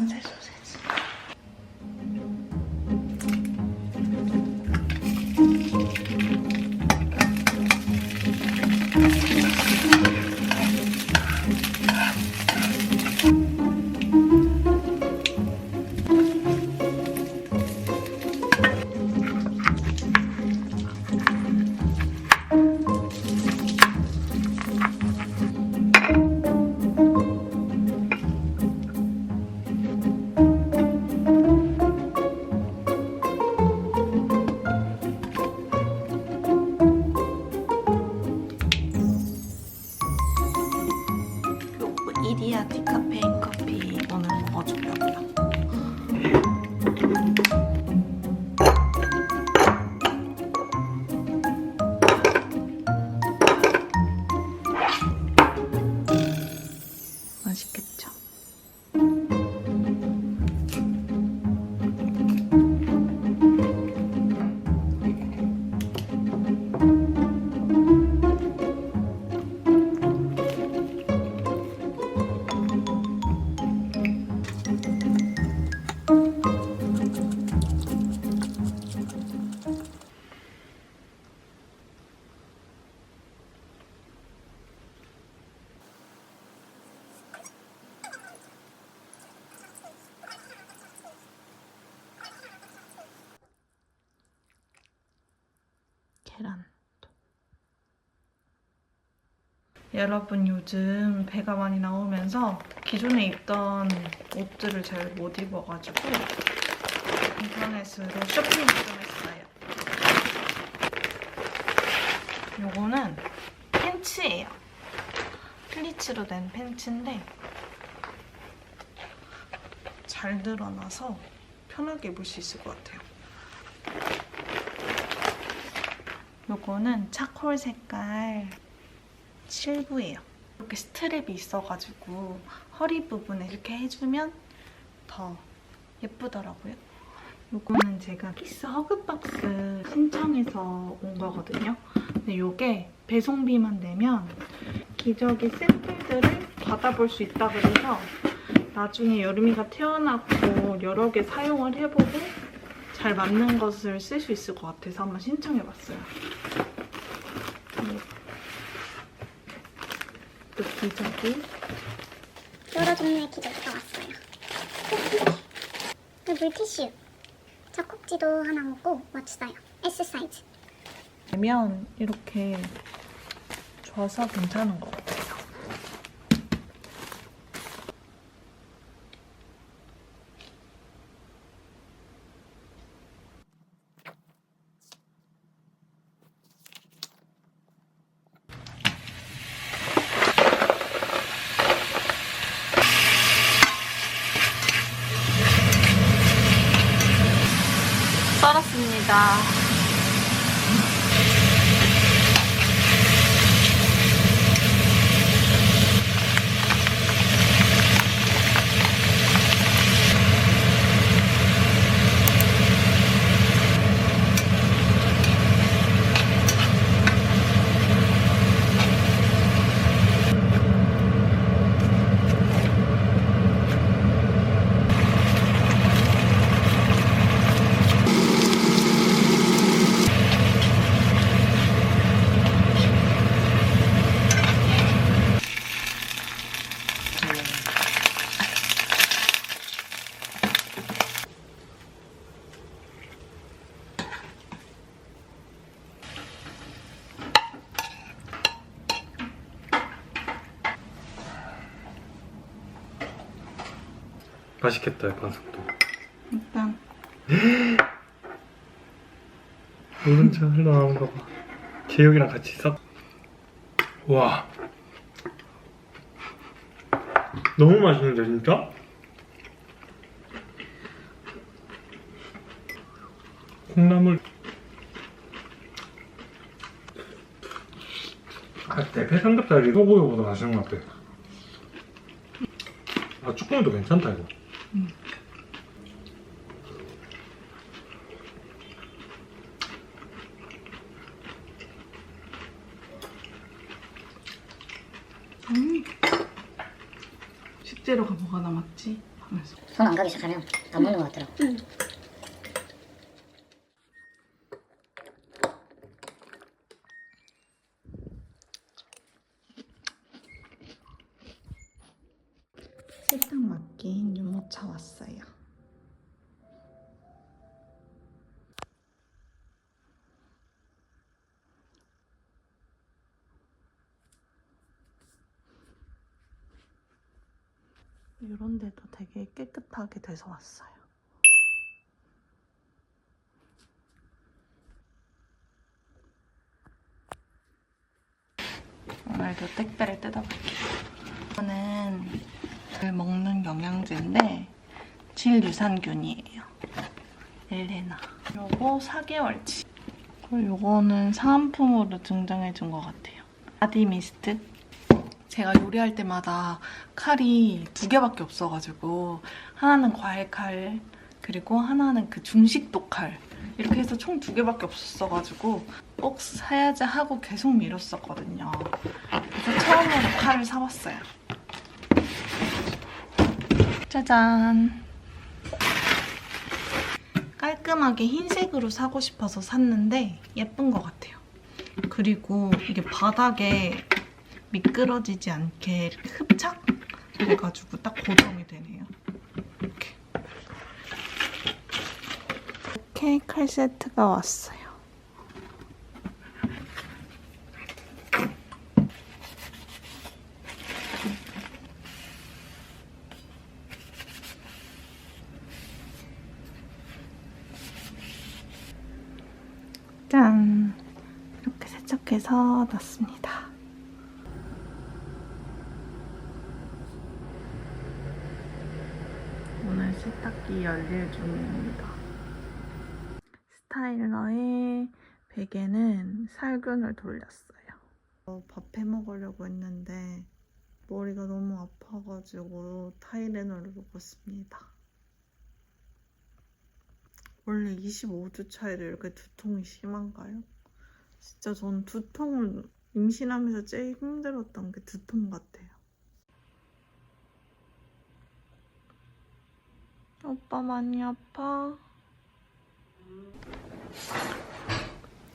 손 세수. 여러분 요즘 배가 많이 나오면서 기존에 입던 옷들을 잘 못 입어가지고 인터넷으로 쇼핑을 좀 했어요. 요거는 팬츠예요. 플리츠로 된 팬츠인데 잘 드러나서 편하게 입을 수 있을 것 같아요. 요거는 차콜 색깔 7부예요. 이렇게 스트랩이 있어가지고 허리 부분에 이렇게 해주면 더 예쁘더라고요. 요거는 제가 키스 허그박스 신청해서 온 거거든요. 근데 요게 배송비만 내면 기저귀 샘플들을 받아볼 수 있다 그래서 나중에 여름이가 태어나고 여러 개 사용을 해보고 잘 맞는 것을 쓸 수 있을 것 같아서 한번 신청해봤어요. 또 기저귀 여러 종류의 기저귀가 왔어요. 그 물티슈. 젖꼭지도 하나 먹고 멋있어요. S 사이즈. 되면 이렇게 줘서 괜찮은 것 같아요. 썰었습니다. 맛있겠다 반숙도. 일단. 노른자 흘러나오는 거 봐. 제육이랑 같이 싹 와. 너무 맛있는데 진짜? 콩나물. 아, 대패 삼겹살이 소고기보다 맛있는 것 같아. 아 쭈꾸미도 괜찮다 이거 식재료가 뭐가 남았지? 하면서 손 안 가기 시작하면 안 먹는 것 같더라고. 세상 맡긴 유모차 왔어요. 이런 데도 되게 깨끗하게 돼서 왔어요. 오늘도 택배를 뜯어볼게요. 이거는 을 먹는 영양제인데 질유산균이에요. 엘레나. 요거 4개월치. 그리고 요거는 사은품으로 등장해준 것 같아요. 바디 미스트. 제가 요리할 때마다 칼이 두 개밖에 없어가지고 하나는 과일 칼 그리고 하나는 그 중식도 칼 이렇게 해서 총 두 개밖에 없었어가지고 꼭 사야지 하고 계속 미뤘었거든요. 그래서 처음으로 칼을 사왔어요. 짜잔. 깔끔하게 흰색으로 사고 싶어서 샀는데 예쁜 것 같아요. 그리고 이게 바닥에 미끄러지지 않게 이렇게 흡착 돼가지고 딱 고정이 되네요. 이렇게. 이렇게 칼 세트가 왔어요. 짠! 이렇게 세척해서 놨습니다. 세탁기 열일 중입니다. 스타일러의 베개는 살균을 돌렸어요. 어, 밥 해 먹으려고 했는데 머리가 너무 아파가지고 타이레놀을 먹었습니다. 원래 25주 차이로 이렇게 두통이 심한가요? 진짜 전 두통을 임신하면서 제일 힘들었던 게 두통 같아요. 오빠 많이 아파?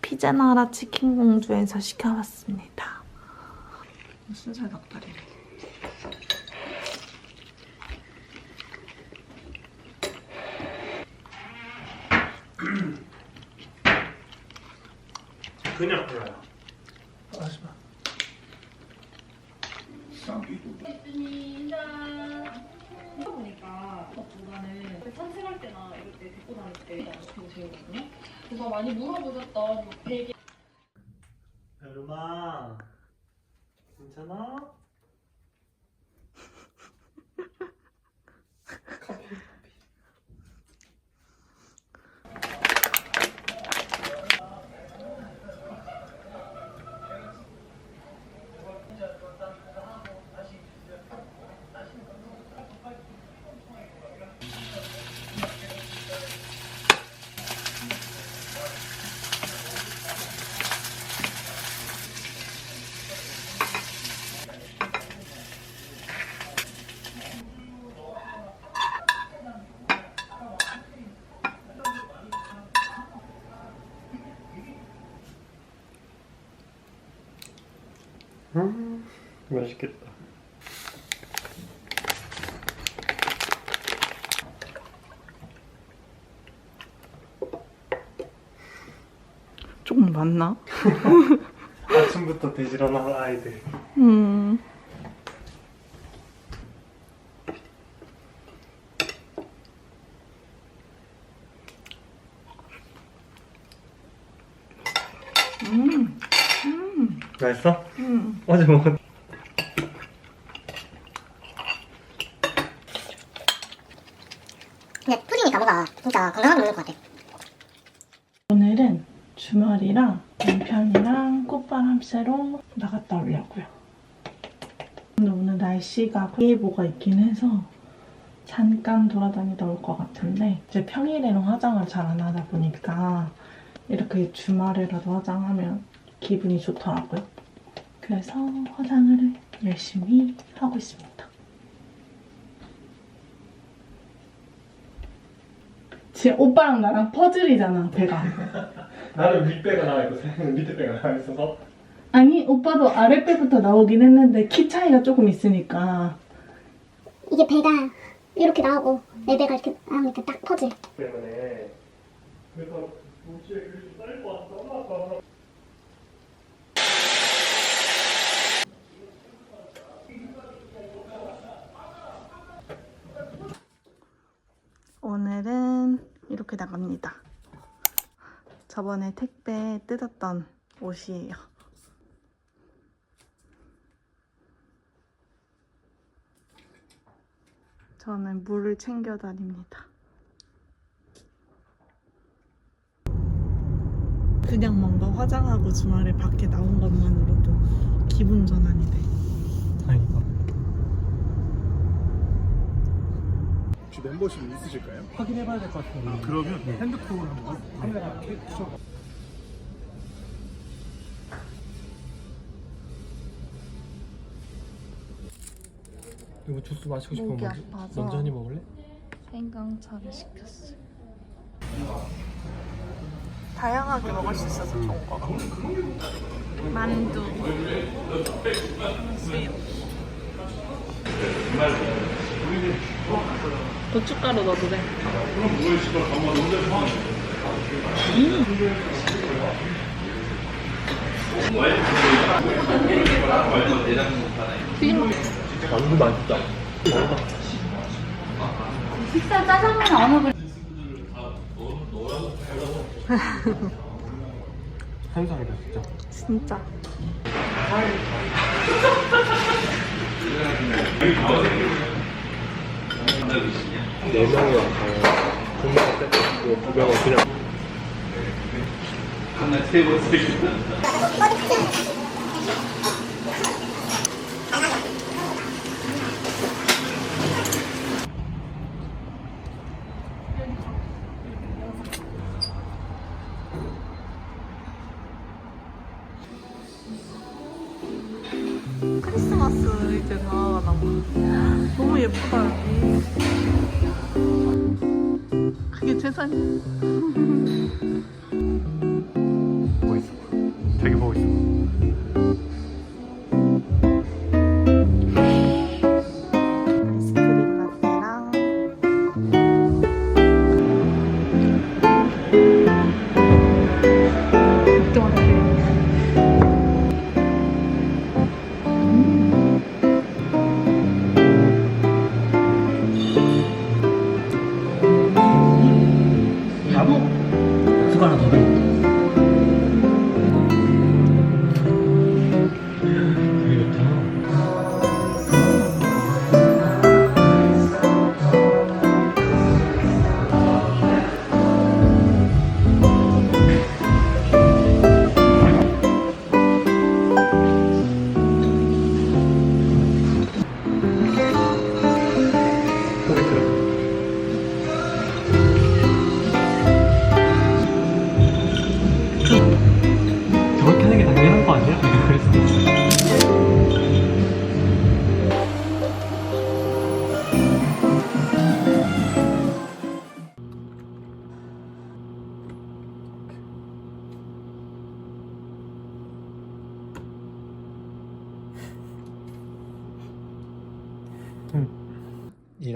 피자나라 치킨 공주에서 시켜봤습니다. 무슨 살 닭다리래? 그냥 그래요. 하지마. 보니까 때 되게 재밌거든요. 그래서 많이 물어보셨던 베개 여름아, 괜찮아? 음, 맛있겠다. 많나? 아침부터 되지런한 아이들. 음. 음, 맛있어? 음. 어제 먹은. 근데 풀이니까 뭔가 진짜 건강하게 먹을 것 같아. 오늘은 주말이랑 남편이랑 꽃바람 쐬러 나갔다 오려고요. 근데 오늘 날씨가 예보가 있긴 해서 잠깐 돌아다니다 올 것 같은데 이제 평일에는 화장을 잘 안 하다 보니까 이렇게 주말에라도 화장하면 기분이 좋더라고요. 그래서 화장을 열심히 하고 있습니다. 지금 오빠랑 나랑 퍼즐이잖아, 배가. 나는 윗배가 나와 있고 쟤는 밑에 배가 나와 있어서. 아니 오빠도 아랫배부터 나오긴 했는데 키 차이가 조금 있으니까 이게 배가 이렇게 나오고 내 배가 이렇게 나오니까 딱 퍼즐. 때문에. 그래서 도시에 그렇게 쌀거 왔어. 오늘은 이렇게 나갑니다 저번에 택배 뜯었던 옷이에요 저는 물을 챙겨 다닙니다 그냥 뭔가 화장하고 주말에 밖에 나온 것만으로도 기분 전환이 돼 다행이다. 혹시 멤버십 있으실까요? 확인해봐야 될 것 같아요. 그러면 핸드폰 한번 카메라 캡처 이거 주스 마시고 싶으면 목이 먼저, 아파서. 먼저 한입 먹을래? 생강차를 시켰어요. 다양하게 먹을 수 있어서 좋은 거 같아. 만두, 수육. 고춧가루 넣어도 돼. 만두 맛있다. 식사 짜장면 어느 분? 현상이다 진짜. 진짜. 네 명이 왔어요. 두 명은 세트고 두 명은 그냥. 크리스마스 이 제 다가가 나 봐. 너무 예쁘다 여기. 그게 재산이야. 보고 있어. 되게 보고 있어.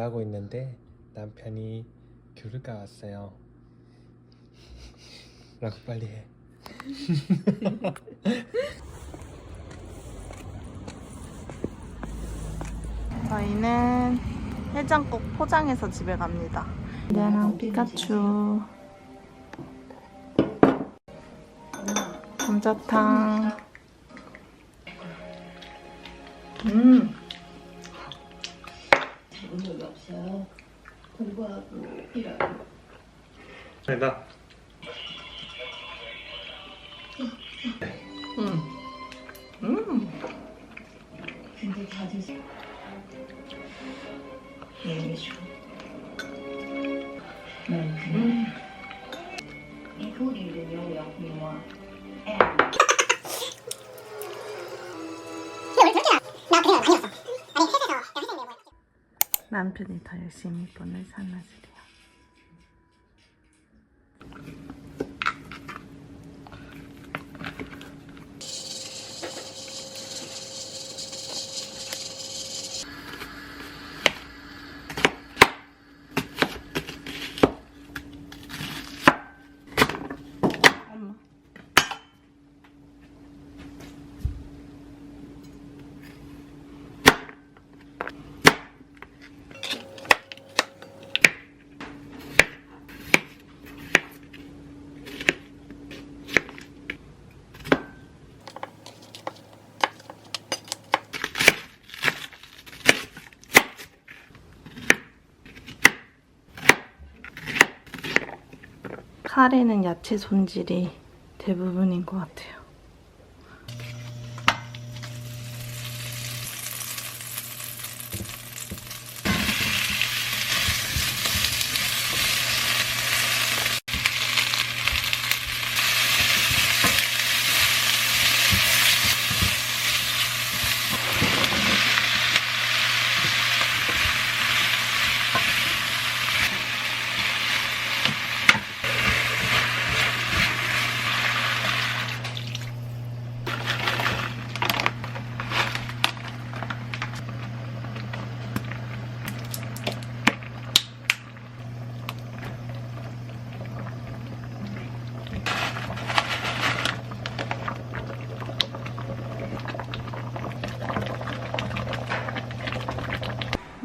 일하고 있는데 남편이 귤을 까왔어요. 라고 빨리 해. 저희는 해장국 포장해서 집에 갑니다. 얘랑 피카츄. 감자탕. 음. 아니다. 음. 음. 나 남편이 더 열심히 돈을 사놔주래 카레는 야채 손질이 대부분인 것 같아요.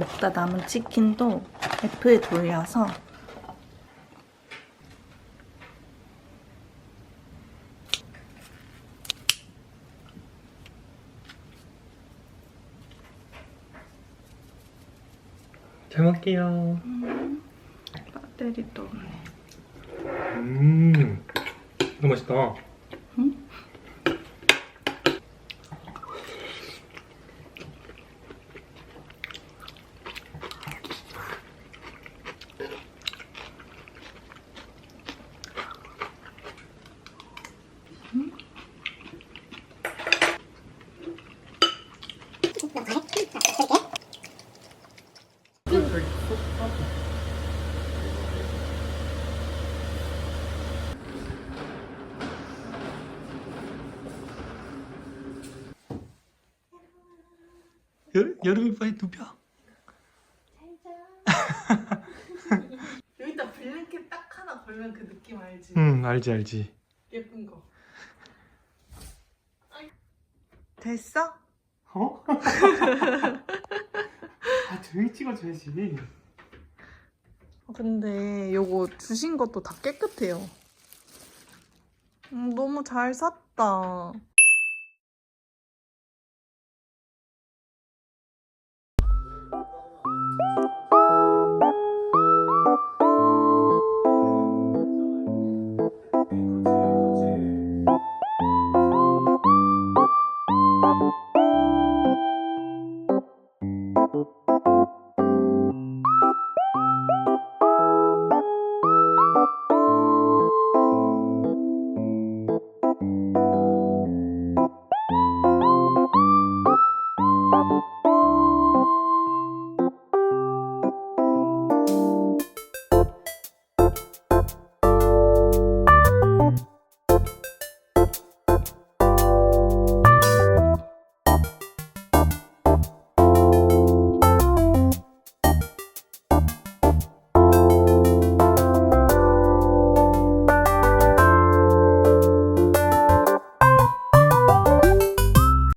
먹다 남은 치킨도 F에 돌려서 잘 먹게요. 음, 배터리도 없네. 음, 너무 맛있다. 여, 여름이 빨리 눕혀. 여기다 블랭켓 딱 하나 걸면 그 느낌 알지? 응, 알지, 알지. 예쁜 거. 됐어? 어? 아, 조용히 찍어줘야지. 근데 요거 주신 것도 다 깨끗해요. 음, 너무 잘 샀다.